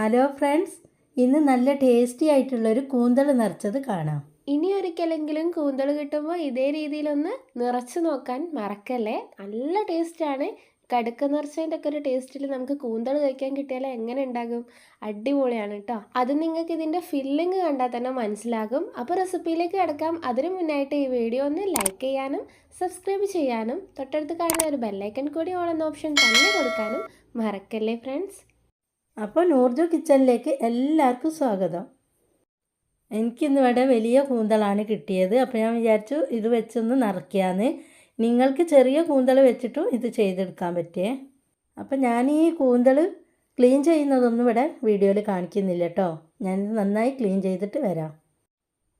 Hello friends ഇന്ന് നല്ല tasty ആയിട്ടുള്ളൊരു കൂന്തൾ നിറച്ചത് കാണാം. ഇനി ഒരിക്കലെങ്കിലും കൂന്തൾ കിട്ടുമ്പോൾ ഇതേ രീതിയിലൊന്ന് നിറച്ച് നോക്കാൻ മറക്കല്ലേ? നല്ല ടേസ്റ്റാണ് കടുക്ക നിറച്ചതിന്റെ ഒക്കെ ഒരു ടേസ്റ്റിൽ നമുക്ക് കൂന്തൾ കഴിക്കാൻ കിട്ടിയാൽ എങ്ങനെ ഉണ്ടാകും? അടിപൊളിയാണ് കേട്ടോ അത് നിങ്ങൾക്ക് ഇതിന്റെ ഫില്ലിങ് കണ്ടാൽ തന്നെ മനസ്സിലാകും. അപ്പോൾ റെസിപ്പിയിലേക്ക് കിടക്കാം. അതിനു മുന്നായിട്ട് ഈ വീഡിയോ ഒന്ന് ലൈക്ക് ചെയ്യാനും സബ്സ്ക്രൈബ് ചെയ്യാനും തൊട്ടടുത്ത് കാണുന്ന ഒരു ബെല്ലൈക്കൺ കൂടി ഓൺ എന്ന ഓപ്ഷൻ തന്നെ കൊടുക്കാനും മറക്കല്ലേ ഫ്രണ്ട്സ് അപ്പോൾ നൂർജു കിച്ചണിലേക്ക് എല്ലാവർക്കും സ്വാഗതം. എനിക്കിന്നിവിടെ വലിയ കൂന്തളാണ് കിട്ടിയത്. അപ്പോൾ ഞാൻ വിചാരിച്ചു ഇത് വെച്ചൊന്ന് നിറയ്ക്കാന്ന്. നിങ്ങൾക്ക് ചെറിയ കൂന്തൾ വെച്ചിട്ടും ഇത് ചെയ്തെടുക്കാൻ പറ്റിയേ? അപ്പം ഞാൻ ഈ കൂന്തൾ ക്ലീൻ ചെയ്യുന്നതൊന്നും ഇവിടെ വീഡിയോയിൽ കാണിക്കുന്നില്ല കേട്ടോ. ഞാനിത് നന്നായി ക്ലീൻ ചെയ്തിട്ട് വരാം.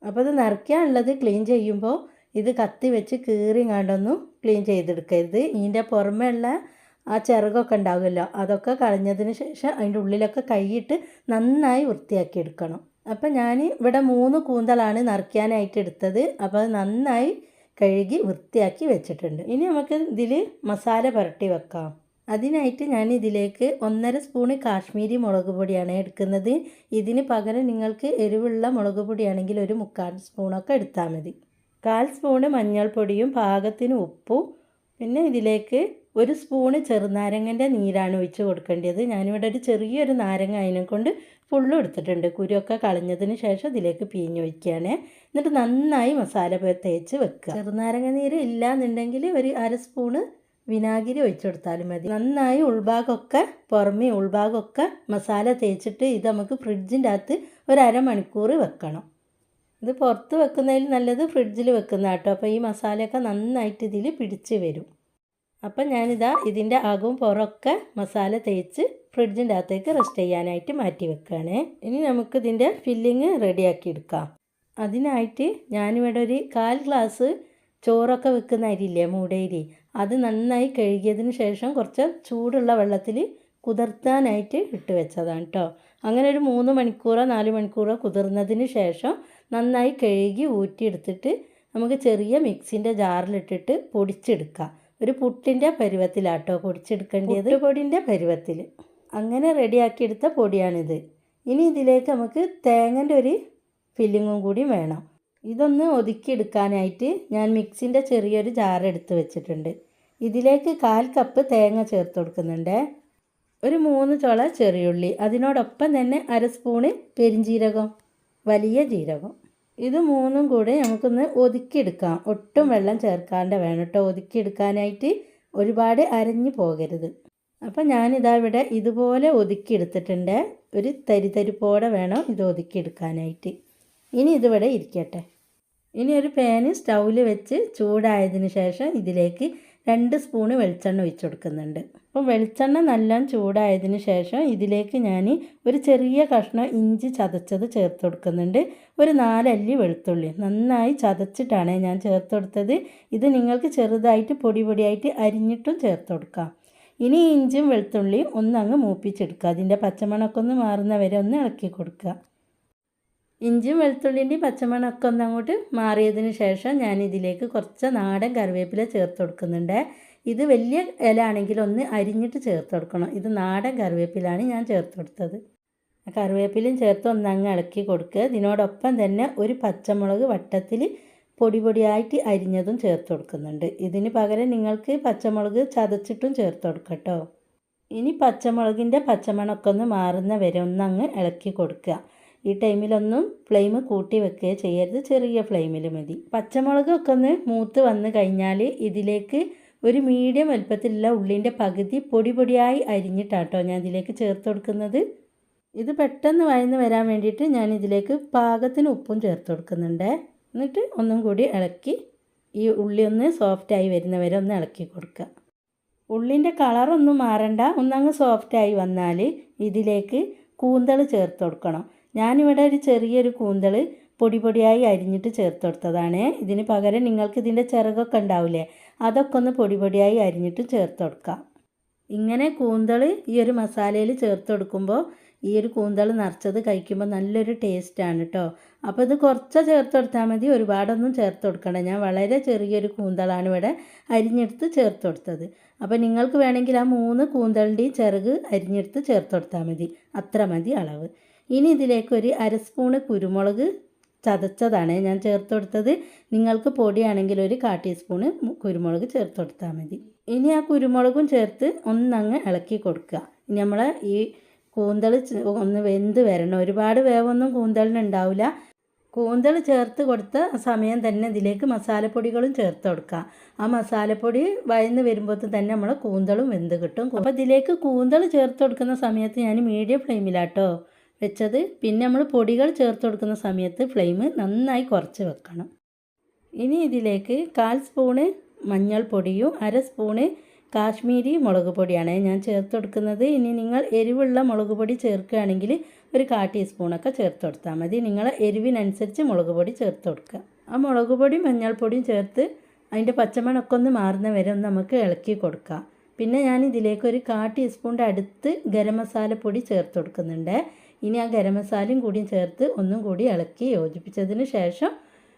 അപ്പോൾ ഇത് നിറയ്ക്കാനുള്ളത് ക്ലീൻ ചെയ്യുമ്പോൾ ഇത് കത്തി വെച്ച് കീറി കണ്ടൊന്നും ക്ലീൻ ചെയ്തെടുക്കരുത്. ഇതിന്റെ പുറമേ ഉള്ള ആ ചിറകൊക്കെ ഉണ്ടാകുമല്ലോ അതൊക്കെ കളഞ്ഞതിന് ശേഷം അതിന്റെ ഉള്ളിലൊക്കെ കൈയിട്ട് നന്നായി വൃത്തിയാക്കി എടുക്കണം. അപ്പം ഞാൻ ഇവിടെ മൂന്ന് കൂന്തളാണ് നിറയ്ക്കാനായിട്ട് എടുത്തത്. അപ്പോൾ അത് നന്നായി കഴുകി വൃത്തിയാക്കി വെച്ചിട്ടുണ്ട്. ഇനി നമുക്ക് ഇതിൽ മസാല പുരട്ടി വെക്കാം. അതിനായിട്ട് ഞാൻ ഇതിലേക്ക് ഒന്നര സ്പൂണ് കാശ്മീരി മുളക് പൊടിയാണ് എടുക്കുന്നത്. ഇതിന് പകരം നിങ്ങൾക്ക് എരിവുള്ള മുളക് പൊടിയാണെങ്കിൽ ഒരു മുക്കാൽ സ്പൂണൊക്കെ എടുത്താൽ മതി. കാൽ സ്പൂണ് മഞ്ഞൾപ്പൊടിയും പാകത്തിന് ഉപ്പും പിന്നെ ഇതിലേക്ക് ഒരു സ്പൂണ് ചെറുനാരങ്ങന്റെ നീരാണ് ഒഴിച്ച് കൊടുക്കേണ്ടത്. ഞാനിവിടെ ഒരു ചെറിയൊരു നാരങ്ങ അതിനെ കൊണ്ട് ഫുള്ളും എടുത്തിട്ടുണ്ട്. കുരുവൊക്കെ കളഞ്ഞതിന് ശേഷം ഇതിലേക്ക് പിഴിഞ്ഞൊഴിക്കുകയാണ് എന്നിട്ട് നന്നായി മസാല തേച്ച് വെക്കുക. ചെറുനാരങ്ങ നീര് ഇല്ല എന്നുണ്ടെങ്കിൽ ഒരു അര സ്പൂണ് വിനാഗിരി ഒഴിച്ചു കൊടുത്താലും മതി. നന്നായി ഉൾഭാഗമൊക്കെ പുറമേ ഉൾഭാഗമൊക്കെ മസാല തേച്ചിട്ട് ഇത് നമുക്ക് ഫ്രിഡ്ജിന്റെ അകത്ത് ഒരു അരമണിക്കൂർ വെക്കണം. ഇത് പുറത്ത് വെക്കുന്നതിൽ നല്ലത് ഫ്രിഡ്ജിൽ വെക്കുന്ന കേട്ടോ അപ്പോൾ ഈ മസാലയൊക്കെ നന്നായിട്ട് ഇതിൽ പിടിച്ച് വരും. അപ്പം ഞാനിതാ ഇതിന്റെ അകവും പുറമൊക്കെ മസാല തേച്ച് ഫ്രിഡ്ജിന്റെ അകത്തേക്ക് റെസ്റ്റ് ചെയ്യാനായിട്ട് മാറ്റി വെക്കുകയാണ്. ഇനി നമുക്ക് ഇതിന്റെ ഫില്ലിങ് റെഡിയാക്കി എടുക്കാം. അതിനായിട്ട് ഞാനിവിടെ ഒരു കാൽ ഗ്ലാസ് ചോറൊക്കെ വെക്കുന്ന അരിയില്ലേ മൂടേരി അത് നന്നായി കഴുകിയതിന് ശേഷം കുറച്ച് ചൂടുള്ള വെള്ളത്തിൽ കുതിർത്താനായിട്ട് ഇട്ട് വെച്ചതാണ് കേട്ടോ അങ്ങനെ ഒരു മൂന്ന് മണിക്കൂറോ നാല് മണിക്കൂറോ കുതിർന്നതിന് ശേഷം നന്നായി കഴുകി ഊറ്റിയെടുത്തിട്ട് നമുക്ക് ചെറിയ മിക്സിന്റെ ജാറിലിട്ടിട്ട് പൊടിച്ചെടുക്കാം. ഒരു പുട്ടിന്റെ പരുവത്തിലാട്ടോ പൊടിച്ചെടുക്കേണ്ടത്. പൊടിന്റെ പരുവത്തിൽ അങ്ങനെ റെഡിയാക്കിയെടുത്ത പൊടിയാണിത്. ഇനി ഇതിലേക്ക് നമുക്ക് തേങ്ങന്റെ ഒരു ഫില്ലിങ്ങും കൂടി വേണം. ഇതൊന്ന് ഒതുക്കിയെടുക്കാനായിട്ട് ഞാൻ മിക്സിന്റെ ചെറിയൊരു ജാർ എടുത്ത് വെച്ചിട്ടുണ്ട്. ഇതിലേക്ക് കാൽ കപ്പ് തേങ്ങ ചേർത്ത് കൊടുക്കുന്നുണ്ട്. ഒരു മൂന്ന് ചുള ചെറിയുള്ളി. അതിനോടൊപ്പം തന്നെ അര സ്പൂണ് പെരിഞ്ജീരകം വലിയ ജീരകം. ഇത് മൂന്നും കൂടി നമുക്കൊന്ന് ഒതുക്കിയെടുക്കാം. ഒട്ടും വെള്ളം ചേർക്കാണ്ട് വേണം കേട്ടോ. ഒതുക്കിയെടുക്കാനായിട്ട് ഒരുപാട് അരഞ്ഞു പോകരുത്. അപ്പം ഞാനിതാ ഇവിടെ ഇതുപോലെ ഒതുക്കിയെടുത്തിട്ടുണ്ട്. ഒരു തരിതരിപ്പോടെ വേണം ഇത് ഒതുക്കിയെടുക്കാനായിട്ട്. ഇനി ഇതിവിടെ ഇരിക്കട്ടെ. ഇനി ഒരു പാന് സ്റ്റൗവിൽ വെച്ച് ചൂടായതിന് ശേഷം ഇതിലേക്ക് രണ്ട് സ്പൂണ് വെളിച്ചെണ്ണ ഒഴിച്ചു കൊടുക്കുന്നുണ്ട് അപ്പം വെളിച്ചെണ്ണ നല്ല ചൂടായതിന് ശേഷം ഇതിലേക്ക് ഞാൻ ഒരു ചെറിയ കഷ്ണം ഇഞ്ചി ചതച്ചത് ചേർത്ത് കൊടുക്കുന്നുണ്ട് ഒരു നാലല്ലി വെളുത്തുള്ളി. നന്നായി ചതച്ചിട്ടാണ് ഞാൻ ചേർത്ത് കൊടുത്തത് ഇത് നിങ്ങൾക്ക് ചെറുതായിട്ട് പൊടി പൊടിയായിട്ട് അരിഞ്ഞിട്ടും ചേർത്ത് കൊടുക്കാം ഇനി ഇഞ്ചും വെളുത്തുള്ളിയും ഒന്നങ്ങ് മൂപ്പിച്ചെടുക്കുക. അതിന്റെ പച്ചമണക്കൊന്ന് മാറുന്നവരെ മാറുന്ന വരെ ഒന്ന് ഇളക്കി കൊടുക്കുക. ഇഞ്ചിയും വെളുത്തുള്ളിന്റെയും പച്ചമണമൊക്കെ ഒന്ന് അങ്ങോട്ട് മാറിയതിന് ശേഷം ഞാൻ ഇതിലേക്ക് കുറച്ച് നാടൻ കറിവേപ്പില ചേർത്ത് കൊടുക്കുന്നുണ്ട്. ഇത് വലിയ ഇല ആണെങ്കിൽ ഒന്ന് അരിഞ്ഞിട്ട് ചേർത്ത് കൊടുക്കണം. ഇത് നാടൻ കറിവേപ്പിലാണ് ഞാൻ ചേർത്ത് കൊടുത്തത്. കറിവേപ്പിലും ചേർത്ത് ഒന്നങ്ങ് ഇളക്കി കൊടുക്കുക. ഇതിനോടൊപ്പം തന്നെ ഒരു പച്ചമുളക് വട്ടത്തിൽ പൊടി പൊടിയായിട്ട് അരിഞ്ഞതും ചേർത്ത് കൊടുക്കുന്നുണ്ട്. ഇതിന് പകരം നിങ്ങൾക്ക് പച്ചമുളക് ചതച്ചിട്ടും ചേർത്ത് കൊടുക്കട്ടോ ഇനി പച്ചമുളകിന്റെ പച്ചമണൊക്കെ ഒന്ന് മാറുന്ന വരെ ഒന്നങ്ങ് ഇളക്കി കൊടുക്കുക. ഈ ടൈമിലൊന്നും ഫ്ലെയിം കൂട്ടി വെക്കുകയോ ചെയ്യരുത്. ചെറിയ ഫ്ലെയിമിൽ മതി. പച്ചമുളകൊക്കെ ഒന്ന് മൂത്ത് വന്നു കഴിഞ്ഞാൽ ഇതിലേക്ക് ഒരു മീഡിയം വലുപ്പത്തിലുള്ള ഉള്ളിന്റെ പകുതി പൊടി പൊടിയായി അരിഞ്ഞിട്ടാട്ടോ ഞാൻ ഇതിലേക്ക് ചേർത്ത് കൊടുക്കുന്നത്. ഇത് പെട്ടെന്ന് വയന്ന് വരാൻ വേണ്ടിയിട്ട് ഞാൻ ഇതിലേക്ക് പാകത്തിന് ഉപ്പും ചേർത്ത് കൊടുക്കുന്നുണ്ട്. എന്നിട്ട് ഒന്നും കൂടി ഇളക്കി ഈ ഉള്ളി ഒന്ന് സോഫ്റ്റായി വരുന്നവരെ ഒന്ന് ഇളക്കി കൊടുക്കുക. ഉള്ളിന്റെ കളറൊന്നും മാറണ്ട. ഒന്നങ്ങ് സോഫ്റ്റായി വന്നാൽ ഇതിലേക്ക് കൂന്തൾ ചേർത്ത് കൊടുക്കണം. ഞാനിവിടെ ഒരു ചെറിയൊരു കൂന്തൾ പൊടി പൊടിയായി അരിഞ്ഞിട്ട് ചേർത്ത് കൊടുത്തതാണ് ഇതിന് പകരം നിങ്ങൾക്ക് ഇതിന്റെ ചിറകൊക്കെ ഉണ്ടാവില്ലേ അതൊക്കെ ഒന്ന് പൊടി പൊടിയായി അരിഞ്ഞിട്ട് ചേർത്ത് കൊടുക്കാം ഇങ്ങനെ കൂന്തൾ ഈ ഒരു മസാലയിൽ ചേർത്ത് കൊടുക്കുമ്പോൾ ഈ ഒരു കൂന്തൾ നിറച്ചത് കഴിക്കുമ്പോൾ നല്ലൊരു ടേസ്റ്റാണ് കേട്ടോ അപ്പോൾ ഇത് കുറച്ച് ചേർത്ത് കൊടുത്താൽ മതി ഒരുപാടൊന്നും ചേർത്ത് കൊടുക്കണ്ട ഞാൻ വളരെ ചെറിയൊരു കൂന്തളാണ് ഇവിടെ അരിഞ്ഞെടുത്ത് ചേർത്ത് കൊടുത്തത് അപ്പോൾ നിങ്ങൾക്ക് വേണമെങ്കിൽ ആ മൂന്ന് കൂന്തളിന്റെയും ചിറക് അരിഞ്ഞെടുത്ത് ചേർത്ത് കൊടുത്താൽ മതി. അത്ര മതി അളവ്. ഇനി ഇതിലേക്ക് ഒരു അര സ്പൂണ് കുരുമുളക് ചതച്ചതാണ് ഞാൻ ചേർത്ത് കൊടുത്തത്. നിങ്ങൾക്ക് പൊടിയാണെങ്കിൽ ഒരു കാ ടീസ്പൂണ് കുരുമുളക് ചേർത്ത് കൊടുത്താൽ മതി. ഇനി ആ കുരുമുളകും ചേർത്ത് ഒന്നങ്ങ് ഇളക്കി കൊടുക്കുക. ഇനി നമ്മൾ ഈ കൂന്തൾ ഒന്ന് വെന്ത് വരണം. ഒരുപാട് വേവൊന്നും കൂന്തളിന് ഉണ്ടാവില്ല. കൂന്തൾ ചേർത്ത് കൊടുത്ത സമയം തന്നെ ഇതിലേക്ക് മസാലപ്പൊടികളും ചേർത്ത് കൊടുക്കുക. ആ മസാലപ്പൊടി വയന്ന് വരുമ്പോൾ തന്നെ നമ്മൾ കൂന്തളും വെന്ത് കിട്ടും. അപ്പോൾ ഇതിലേക്ക് കൂന്തൾ ചേർത്ത് കൊടുക്കുന്ന സമയത്ത് ഞാൻ മീഡിയം ഫ്ലെയിമിലാട്ടോ വെച്ചത്. പിന്നെ നമ്മൾ പൊടികൾ ചേർത്ത് കൊടുക്കുന്ന സമയത്ത് ഫ്ലെയിം നന്നായി കുറച്ച് വെക്കണം. ഇനി ഇതിലേക്ക് കാൽ സ്പൂണ് മഞ്ഞൾപ്പൊടിയും അര സ്പൂണ് കാശ്മീരി മുളക് പൊടിയാണ് ഞാൻ ചേർത്ത് കൊടുക്കുന്നത്. ഇനി നിങ്ങൾ എരിവുള്ള മുളക് പൊടി ചേർക്കുകയാണെങ്കിൽ ഒരു കാ ടീസ്പൂണൊക്കെ ചേർത്ത് കൊടുത്താൽ മതി. നിങ്ങൾ എരിവിനനുസരിച്ച് മുളക് പൊടി ചേർത്ത് കൊടുക്കുക. ആ മുളക് പൊടിയും മഞ്ഞൾപ്പൊടിയും ചേർത്ത് അതിന്റെ പച്ചമണൊക്കെ ഒന്ന് മാറുന്ന വരെ ഒന്ന് നമുക്ക് ഇളക്കി കൊടുക്കാം. പിന്നെ ഞാൻ ഇതിലേക്ക് ഒരു കാ ടീസ്പൂണിന്റെ അടുത്ത് ഗരം മസാലപ്പൊടി ചേർത്ത് കൊടുക്കുന്നുണ്ട്. ഇനി ആ ഗരം മസാലയും കൂടിയും ചേർത്ത് ഒന്നും കൂടി ഇളക്കി യോജിപ്പിച്ചതിന് ശേഷം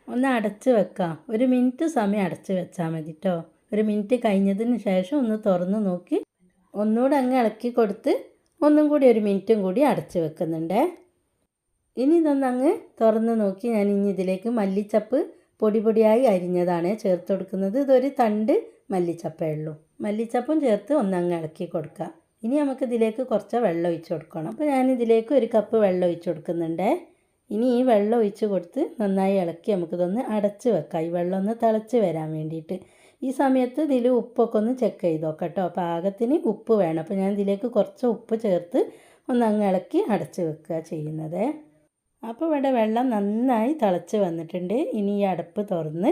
ഒന്ന് അടച്ച് വെക്കാം. ഒരു മിനിറ്റ് സമയം അടച്ച് വെച്ചാൽ മതി കേട്ടോ ഒരു മിനിറ്റ് കഴിഞ്ഞതിന് ശേഷം ഒന്ന് തുറന്ന് നോക്കി ഒന്നുകൂടെ അങ്ങ് ഇളക്കി കൊടുത്ത് ഒന്നും കൂടി ഒരു മിനിറ്റും കൂടി അടച്ച് വെക്കുന്നുണ്ട്. ഇനി ഇതൊന്ന് അങ്ങ് തുറന്ന് നോക്കി ഞാൻ ഇനി ഇതിലേക്ക് മല്ലിച്ചപ്പ് പൊടി പൊടിയായി അരിഞ്ഞതാണ് ചേർത്ത് കൊടുക്കുന്നത്. ഇതൊരു തണ്ട് മല്ലിച്ചപ്പേ ഉള്ളൂ. മല്ലിച്ചപ്പും ചേർത്ത് ഒന്ന് അങ്ങ് ഇളക്കി കൊടുക്കുക ഇനി നമുക്ക് ഇതിലേക്ക് കുറച്ച് വെള്ളം ഒഴിച്ച് കൊടുക്കണം. അപ്പോൾ ഞാൻ ഇതിലേക്ക് ഒരു കപ്പ് വെള്ളം ഒഴിച്ച് കൊടുക്കുന്നുണ്ട്. ഇനി ഈ വെള്ളം ഒഴിച്ച് കൊടുത്ത് നന്നായി ഇളക്കി നമുക്കിതൊന്ന് അടച്ച് വെക്കാം. ഈ വെള്ളം ഒന്ന് തിളച്ച് വരാൻ വേണ്ടിയിട്ട്. ഈ സമയത്ത് ഇതിൽ ഉപ്പൊക്കെ ഒന്ന് ചെക്ക് ചെയ്ത് നോക്കാം കേട്ടോ. പാകത്തിന് ഉപ്പ് വേണം. അപ്പോൾ ഞാൻ ഇതിലേക്ക് കുറച്ച് ഉപ്പ് ചേർത്ത് ഒന്ന് അങ്ങ് ഇളക്കി അടച്ച് വെക്കുക ചെയ്യുന്നത്. അപ്പോൾ ഇവിടെ വെള്ളം നന്നായി തിളച്ച് വന്നിട്ടുണ്ട്. ഇനി ഈ അടപ്പ് തുറന്ന്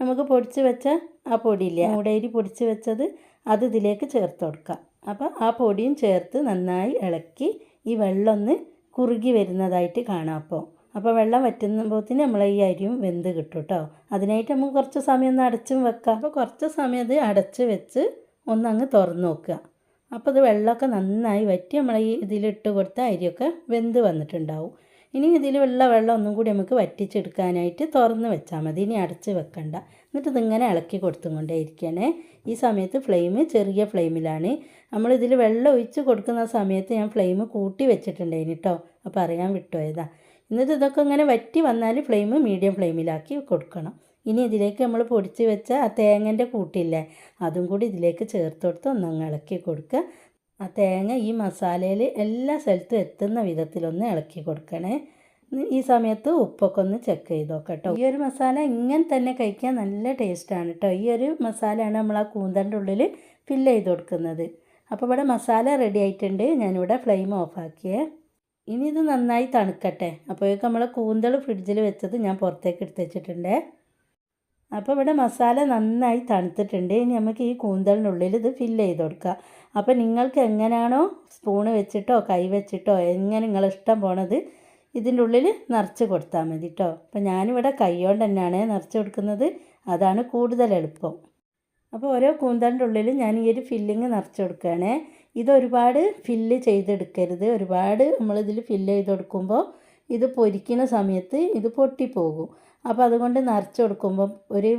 നമുക്ക് പൊടിച്ച് വെച്ച ആ പൊടിയില്ലേ? മൂടേരി പൊടിച്ച് വെച്ചത് അത് ഇതിലേക്ക് ചേർത്ത് കൊടുക്കാം. അപ്പോൾ ആ പൊടിയും ചേർത്ത് നന്നായി ഇളക്കി ഈ വെള്ളം ഒന്ന് കുറുകി വരുന്നതായിട്ട് കാണാം അപ്പോൾ അപ്പോൾ വെള്ളം വറ്റുമ്പോഴത്തേന് നമ്മൾ ഈ അരിയും വെന്ത് കിട്ടും കേട്ടോ അതിനായിട്ട് നമുക്ക് കുറച്ച് സമയം ഒന്ന് അടച്ചും വെക്കാം. അപ്പോൾ കുറച്ച് സമയം അത് അടച്ച് വെച്ച് ഒന്നങ്ങ് തുറന്ന് നോക്കുക. അപ്പോൾ ഇത് വെള്ളമൊക്കെ നന്നായി വറ്റി നമ്മൾ ഈ ഇതിലിട്ട് കൊടുത്ത അരിയൊക്കെ വെന്ത് വന്നിട്ടുണ്ടാവും. ഇനി വെള്ള വെള്ളം ഒന്നും കൂടി നമുക്ക് വറ്റിച്ചെടുക്കാനായിട്ട് തുറന്ന് വെച്ചാൽ മതി. ഇനി അടച്ച് വെക്കണ്ട. എന്നിട്ട് ഇതിങ്ങനെ ഇളക്കി കൊടുത്തും കൊണ്ടേ ഇരിക്കണേ. ഈ സമയത്ത് ഫ്ലെയിം ചെറിയ ഫ്ലെയിമിലാണ്. നമ്മളിതിൽ വെള്ളം ഒഴിച്ച് കൊടുക്കുന്ന സമയത്ത് ഞാൻ ഫ്ലെയിം കൂട്ടി വെച്ചിട്ടുണ്ടായിന് കേട്ടോ അപ്പോൾ അറിയാൻ വിട്ടുപോയതാ. എന്നിട്ട് ഇതൊക്കെ ഇങ്ങനെ വറ്റി വന്നാൽ ഫ്ലെയിം മീഡിയം ഫ്ലെയിമിലാക്കി കൊടുക്കണം. ഇനി ഇതിലേക്ക് നമ്മൾ പൊടിച്ച് വെച്ച ആ തേങ്ങന്റെ കൂട്ടില്ലേ അതും കൂടി ഇതിലേക്ക് ചേർത്ത് കൊടുത്ത് ഒന്നങ്ങ് ഇളക്കി കൊടുക്കുക ആ തേങ്ങ ഈ മസാലയിൽ എല്ലാ സ്ഥലത്തും എത്തുന്ന വിധത്തിലൊന്ന് ഇളക്കി കൊടുക്കണേ. ഈ സമയത്ത് ഉപ്പൊക്കെ ഒന്ന് ചെക്ക് ചെയ്ത് നോക്കട്ടോ ഈ ഒരു മസാല ഇങ്ങനെ തന്നെ കഴിക്കാൻ നല്ല ടേസ്റ്റാണ് കേട്ടോ ഈ ഒരു മസാലയാണ് നമ്മൾ ആ കൂന്തന്റെ ഉള്ളിൽ ഫില്ല് ചെയ്ത് കൊടുക്കുന്നത്. അപ്പോൾ ഇവിടെ മസാല റെഡി ആയിട്ടുണ്ട്. ഞാനിവിടെ ഫ്ലെയിം ഓഫാക്കിയേ ഇനി ഇത് നന്നായി തണുക്കട്ടെ. അപ്പോഴേക്കും നമ്മളെ കൂന്തൾ ഫ്രിഡ്ജിൽ വെച്ചത് ഞാൻ പുറത്തേക്ക് എടുത്ത് വെച്ചിട്ടുണ്ട്. അപ്പോൾ ഇവിടെ മസാല നന്നായി തണുത്തിട്ടുണ്ട്. ഇനി നമുക്ക് ഈ കൂന്തലിനുള്ളിൽ ഇത് ഫില്ല് ചെയ്ത് കൊടുക്കുക അപ്പോൾ നിങ്ങൾക്ക് എങ്ങനെയാണോ സ്പൂണ് വെച്ചിട്ടോ കൈ വെച്ചിട്ടോ എങ്ങനെ നിങ്ങളെ ഇഷ്ടം പോണത് ഇതിന്റെ ഉള്ളിൽ നിറച്ച് കൊടുത്താൽ മതി കേട്ടോ അപ്പോൾ ഞാനിവിടെ കൈ കൊണ്ട് തന്നെയാണ് നിറച്ച് കൊടുക്കുന്നത്. അതാണ് കൂടുതൽ എളുപ്പം. അപ്പോൾ ഓരോ കൂന്തലിന്റെ ഉള്ളിൽ ഞാൻ ഈ ഒരു ഫില്ലിങ് നിറച്ച് കൊടുക്കുകയാണേ. ഇതൊരുപാട് ഫില്ല് ചെയ്തെടുക്കരുത്. ഒരുപാട് നമ്മളിതിൽ ഫില്ല് ചെയ്ത് കൊടുക്കുമ്പോൾ ഇത് പൊരിക്കുന്ന സമയത്ത് ഇത് പൊട്ടിപ്പോകും. അപ്പോൾ അതുകൊണ്ട് നിറച്ച് കൊടുക്കുമ്പോൾ ഒരു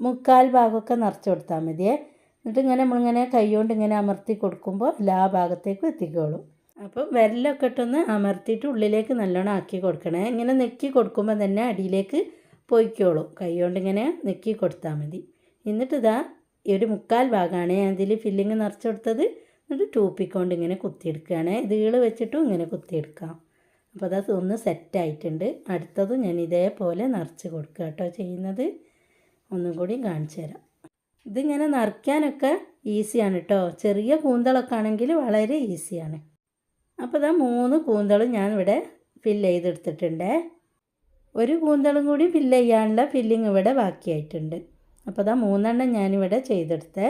മുക്കാൽ ഭാഗമൊക്കെ നിറച്ച് കൊടുത്താൽ മതിയേ. എന്നിട്ട് ഇങ്ങനെ നമ്മളിങ്ങനെ കൈ കൊണ്ട് ഇങ്ങനെ അമർത്തി കൊടുക്കുമ്പോൾ എല്ലാ ഭാഗത്തേക്കും എത്തിക്കോളും. അപ്പോൾ വിരലൊക്കെ ഇട്ടൊന്ന് അമർത്തിയിട്ട് ഉള്ളിലേക്ക് നല്ലോണം ആക്കി കൊടുക്കണേ. ഇങ്ങനെ നെക്കി കൊടുക്കുമ്പോൾ തന്നെ അടിയിലേക്ക് പൊയ്ക്കോളും. കൈ കൊണ്ട് ഇങ്ങനെ നെക്കി കൊടുത്താൽ മതി. എന്നിട്ട് ഇതാ ഈ ഒരു മുക്കാൽ ഭാഗമാണ് ഞാൻ ഇതിൽ ഫില്ലിങ് നിറച്ച് കൊടുത്തത് എന്നിട്ട് ടൂപ്പിക്കൊണ്ട് ഇങ്ങനെ കുത്തിയെടുക്കുകയാണ്. ഇത് ഈൾ വെച്ചിട്ടും ഇങ്ങനെ കുത്തിയെടുക്കാം. അപ്പോൾ അത് ഒന്ന് സെറ്റായിട്ടുണ്ട് അടുത്തതും ഞാൻ ഇതേപോലെ നിറച്ച് കൊടുക്കുക കേട്ടോ ചെയ്യുന്നത്. ഒന്നും കൂടി കാണിച്ചു തരാം. ഇതിങ്ങനെ നിറയ്ക്കാനൊക്കെ ഈസിയാണ് കേട്ടോ. ചെറിയ കൂന്തളൊക്കെ ആണെങ്കിൽ വളരെ ഈസിയാണ് അപ്പോൾ ഇതാ മൂന്ന് കൂന്തളും ഞാൻ ഇവിടെ ഫില്ല് ചെയ്തെടുത്തിട്ടുണ്ട്. ഒരു കൂന്തളും കൂടി ഫില്ല് ചെയ്യാനുള്ള ഫില്ലിങ് ഇവിടെ ബാക്കിയായിട്ടുണ്ട്. അപ്പോൾ ഇതാ മൂന്നെണ്ണം ഞാനിവിടെ ചെയ്തെടുത്തേ.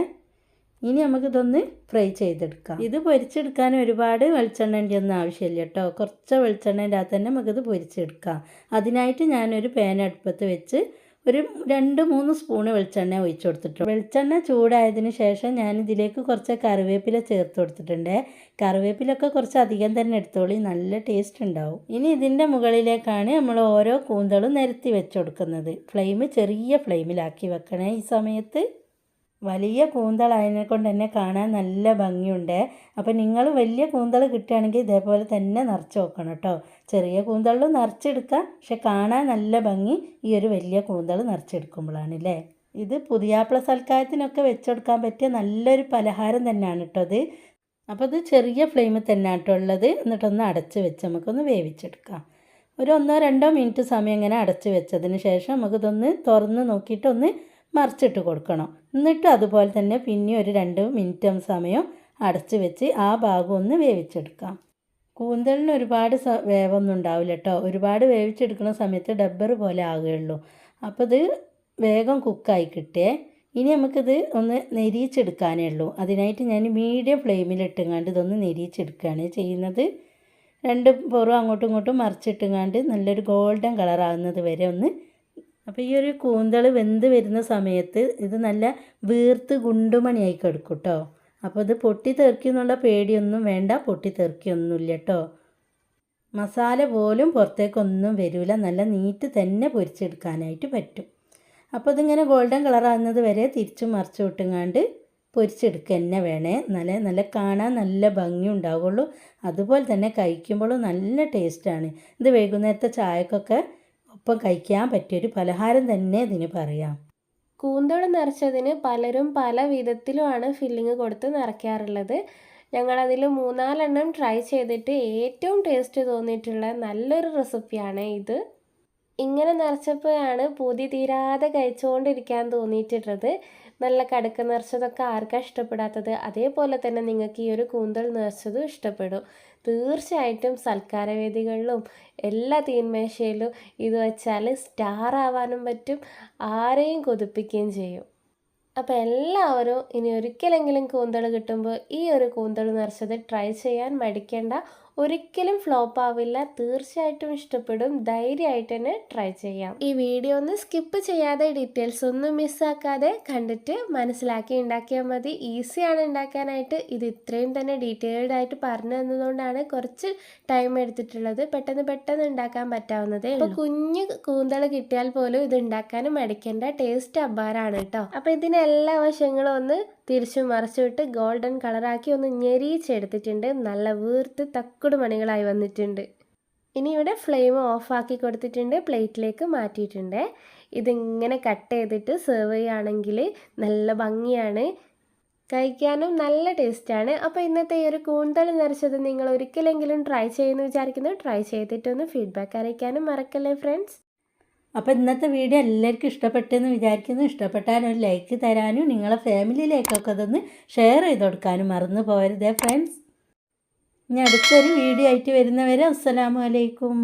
ഇനി നമുക്കിതൊന്ന് ഫ്രൈ ചെയ്തെടുക്കാം. ഇത് പൊരിച്ചെടുക്കാൻ ഒരുപാട് വെളിച്ചെണ്ണന്റെ ഒന്നും ആവശ്യമില്ല കേട്ടോ. കുറച്ച് വെളിച്ചെണ്ണന്റെ അകത്ത് തന്നെ നമുക്കിത് പൊരിച്ചെടുക്കാം. അതിനായിട്ട് ഞാനൊരു പാൻ അടുപ്പത്ത് വെച്ച് ഒരു രണ്ട് മൂന്ന് സ്പൂണ് വെളിച്ചെണ്ണ ഒഴിച്ചു കൊടുത്തിട്ടുണ്ട്. വെളിച്ചെണ്ണ ചൂടായതിന് ശേഷം ഞാൻ ഇതിലേക്ക് കുറച്ച് കറിവേപ്പില ചേർത്ത് കൊടുത്തിട്ടുണ്ട്. കറിവേപ്പിലൊക്കെ കുറച്ച് അധികം തന്നെ എടുത്തോളി നല്ല ടേസ്റ്റ് ഉണ്ടാവും. ഇനി ഇതിന്റെ മുകളിലേക്കാണ് നമ്മൾ ഓരോ കൂന്തളും നിരത്തി വെച്ച് കൊടുക്കുന്നത്. ഫ്ലെയിം ചെറിയ ഫ്ലെയിമിലാക്കി വെക്കണേ ഈ സമയത്ത്. വലിയ കൂന്തളായതിനെ കൊണ്ട് തന്നെ കാണാൻ നല്ല ഭംഗിയുണ്ട്. അപ്പോൾ നിങ്ങൾ വലിയ കൂന്തൾ കിട്ടുകയാണെങ്കിൽ ഇതേപോലെ തന്നെ നിറച്ച് വെക്കണം കേട്ടോ. ചെറിയ കൂന്തളും നിറച്ചെടുക്കുക. പക്ഷെ കാണാൻ നല്ല ഭംഗി ഈ ഒരു വലിയ കൂന്തൾ നിറച്ചെടുക്കുമ്പോഴാണ് അല്ലേ ഇത് പുതിയാപ്പിള സൽക്കാരത്തിനൊക്കെ വെച്ചെടുക്കാൻ പറ്റിയ നല്ലൊരു പലഹാരം തന്നെയാണ് കേട്ടോ അത് അപ്പോൾ ഇത് ചെറിയ ഫ്ലെയിമിൽ തന്നെയാണ് കേട്ടോ ഉള്ളത്. എന്നിട്ടൊന്ന് അടച്ച് വെച്ച് നമുക്കൊന്ന് വേവിച്ചെടുക്കാം. ഒരു ഒന്നോ രണ്ടോ മിനിറ്റ് സമയം ഇങ്ങനെ അടച്ച് വെച്ചതിന് ശേഷം നമുക്കിതൊന്ന് തുറന്ന് നോക്കിയിട്ട് ഒന്ന് മറിച്ചിട്ട് കൊടുക്കണം. എന്നിട്ട് അതുപോലെ തന്നെ പിന്നെ ഒരു രണ്ട് മിനിറ്റ് സമയം അടച്ച് വെച്ച് ആ ഭാഗം ഒന്ന് വേവിച്ചെടുക്കാം. കൂന്തലിന് ഒരുപാട് സ വേവൊന്നും ഉണ്ടാവില്ല കേട്ടോ ഒരുപാട് വേവിച്ചെടുക്കുന്ന സമയത്ത് ഡബ്ബർ പോലെ ആകുകയുള്ളൂ. അപ്പോൾ ഇത് വേഗം കുക്കായി കിട്ടിയേ ഇനി നമുക്കിത് ഒന്ന് നെരിയിച്ചെടുക്കാനേ ഉള്ളൂ. അതിനായിട്ട് ഞാൻ മീഡിയം ഫ്ലെയിമിലിട്ടുങ്ങാണ്ട് ഇതൊന്ന് നെരിയിച്ചെടുക്കുകയാണ് ചെയ്യുന്നത്. രണ്ട് പുറം അങ്ങോട്ടും ഇങ്ങോട്ടും മറിച്ചിട്ടുങ്ങാണ്ട് നല്ലൊരു ഗോൾഡൻ കളറാകുന്നത് വരെ ഒന്ന് അപ്പോൾ ഈ ഒരു കൂന്തൾ വെന്ത് വരുന്ന സമയത്ത് ഇത് നല്ല വീർത്ത് ഗുണ്ടുമണിയായി കിടക്കും കേട്ടോ അപ്പോൾ ഇത് പൊട്ടി തെറിക്കുന്നുള്ള പേടിയൊന്നും വേണ്ട പൊട്ടി തെറിക്കൊന്നുമില്ല കേട്ടോ മസാല പോലും പുറത്തേക്കൊന്നും വരില്ല നല്ല നീറ്റ് തന്നെ പൊരിച്ചെടുക്കാനായിട്ട് പറ്റും. അപ്പോൾ ഇതിങ്ങനെ ഗോൾഡൻ കളറാകുന്നത് വരെ തിരിച്ചും മറിച്ചു വിട്ടുങ്ങാണ്ട് പൊരിച്ചെടുക്കുക തന്നെ വേണേ. നല്ല നല്ല കാണാൻ നല്ല ഭംഗി ഉണ്ടാവുള്ളൂ. അതുപോലെ തന്നെ കഴിക്കുമ്പോഴും നല്ല ടേസ്റ്റാണ് ഇത് വൈകുന്നേരത്തെ ചായക്കൊക്കെ ഒപ്പം കഴിക്കാൻ പറ്റിയൊരു പലഹാരം തന്നെ ഇതിന് പറയാം. കൂന്തൾ നിറച്ചതിന് പലരും പല വിധത്തിലുമാണ് ഫില്ലിങ് കൊടുത്ത് നിറയ്ക്കാറുള്ളത്. ഞങ്ങളതിൽ മൂന്നാലെണ്ണം ട്രൈ ചെയ്തിട്ട് ഏറ്റവും ടേസ്റ്റ് തോന്നിയിട്ടുള്ള നല്ലൊരു റെസിപ്പിയാണ് ഇത്. ഇങ്ങനെ നിറച്ചപ്പോഴാണ് പൂതി തീരാതെ കഴിച്ചുകൊണ്ടിരിക്കാൻ തോന്നിയിട്ടുള്ളത്. നല്ല കടുക്ക നിറച്ചതൊക്കെ ആർക്കാണ് ഇഷ്ടപ്പെടാത്തത്? അതേപോലെ തന്നെ നിങ്ങൾക്ക് ഈ ഒരു കൂന്തൽ നിറച്ചതും ഇഷ്ടപ്പെടും. തീർച്ചയായിട്ടും സൽക്കാരവേദികളിലും എല്ലാ തീന്മേശയിലും ഇത് വെച്ചാൽ സ്റ്റാർ ആവാനും പറ്റും ആരെയും കൊതിപ്പിക്കുകയും ചെയ്യും. അപ്പോൾ എല്ലാവരും ഇനി ഒരിക്കലെങ്കിലും കൂന്തൾ കിട്ടുമ്പോൾ ഈ ഒരു കൂന്തൾ നിറച്ചത് ട്രൈ ചെയ്യാൻ മടിക്കേണ്ട ഒരിക്കലും ഫ്ലോപ്പ് ആവില്ല. തീർച്ചയായിട്ടും ഇഷ്ടപ്പെടും. ധൈര്യമായിട്ട് തന്നെ ട്രൈ ചെയ്യാം. ഈ വീഡിയോ ഒന്ന് സ്കിപ്പ് ചെയ്യാതെ ഡീറ്റെയിൽസ് ഒന്നും മിസ്സാക്കാതെ കണ്ടിട്ട് മനസ്സിലാക്കി ഉണ്ടാക്കിയാൽ മതി. ഈസിയാണ് ഉണ്ടാക്കാനായിട്ട്. ഇത് ഇത്രയും തന്നെ ഡീറ്റെയിൽഡ് ആയിട്ട് പറഞ്ഞു തന്നതുകൊണ്ടാണ് കുറച്ച് ടൈം എടുത്തിട്ടുള്ളത്. പെട്ടെന്ന് പെട്ടെന്ന് ഉണ്ടാക്കാൻ പറ്റാവുന്നതേ അപ്പോൾ കുഞ്ഞു കൂന്തൾ കിട്ടിയാൽ പോലും ഇത് ഉണ്ടാക്കാനും മടിക്കേണ്ട. ടേസ്റ്റ് അബ്ബാറാണ് കേട്ടോ അപ്പോൾ ഇതിന് എല്ലാ വശങ്ങളും ഒന്ന് തിരിച്ചു മറിച്ചിട്ട് ഗോൾഡൻ കളറാക്കി ഒന്ന് ഞെരിയിച്ചെടുത്തിട്ടുണ്ട്. നല്ല വീർത്ത് തക്കുട് മണികളായി വന്നിട്ടുണ്ട്. ഇനി ഇവിടെ ഫ്ലെയിം ഓഫാക്കി കൊടുത്തിട്ടുണ്ട്. പ്ലേറ്റിലേക്ക് മാറ്റിയിട്ടുണ്ട്. ഇതിങ്ങനെ കട്ട് ചെയ്തിട്ട് സെർവ് ചെയ്യുകയാണെങ്കിൽ നല്ല ഭംഗിയാണ്. കഴിക്കാനും നല്ല ടേസ്റ്റാണ്. അപ്പോൾ ഇന്നത്തെ ഈ ഒരു കൂന്തൽ നിറച്ചത് നിങ്ങൾ ഒരിക്കലെങ്കിലും ട്രൈ ചെയ്യുമെന്ന് വിചാരിക്കുന്നു. ട്രൈ ചെയ്തിട്ടൊന്ന് ഫീഡ്ബാക്ക് അറിയിക്കാനും മറക്കല്ലേ ഫ്രണ്ട്സ് അപ്പോൾ ഇന്നത്തെ വീഡിയോ എല്ലാവർക്കും ഇഷ്ടപ്പെട്ടെന്ന് വിചാരിക്കുന്നു. ഇഷ്ടപ്പെട്ടാൽ ഒരു ലൈക്ക് തരാനും നിങ്ങളെ ഫാമിലിയിലേക്കൊക്കെ അതൊന്ന് ഷെയർ ചെയ്ത് കൊടുക്കാനും മറന്നു പോകരുതേ ഫ്രണ്ട്സ് ഇനി അടുത്തൊരു വീഡിയോ ആയിട്ട് വരുന്നവരെ അസ്സലാമു അലൈക്കും.